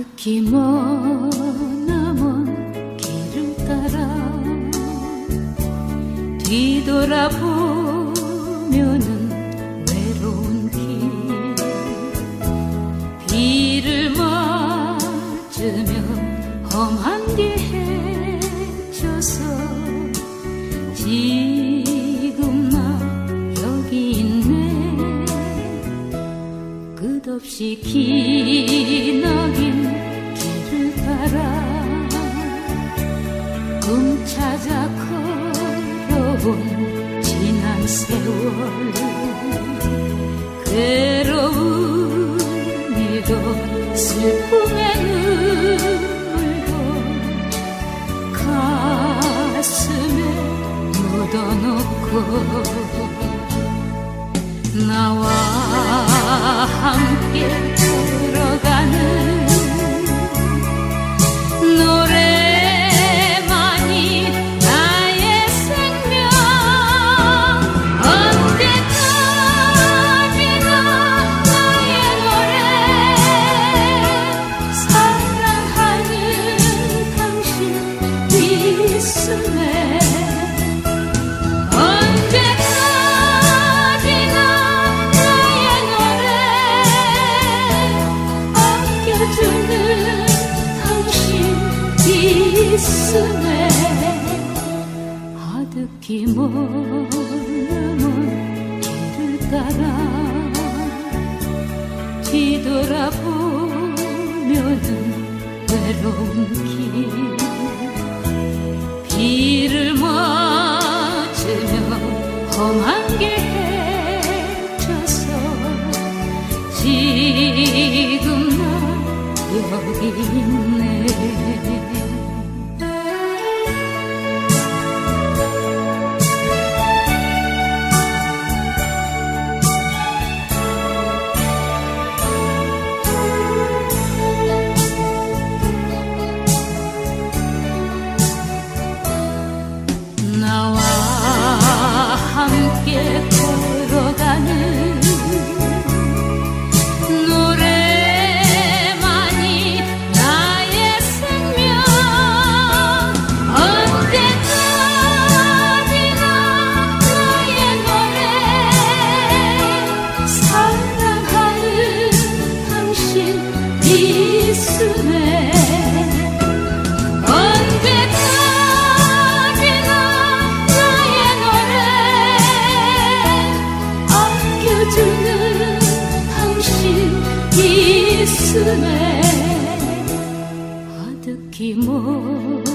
아득히 머나먼 길을 따라 뒤돌아보면은 외로운 길. 비를 맞으며 험한 길 헤쳐서 지금 나 여기 있네. 끝없이 기 걸어온 지난 세월 일도 슬픔의 눈물도 가슴에 묻어놓고 나와 함께 있음에 아득히 머나먼 길을 따라 뒤돌아보면은 외로운 길. 비를 맞으며 험한 길 헤쳐서 지금 나 여기 있네 있음에 언제까지나 나의 노래 아껴주는 당신 있음에 아득히 머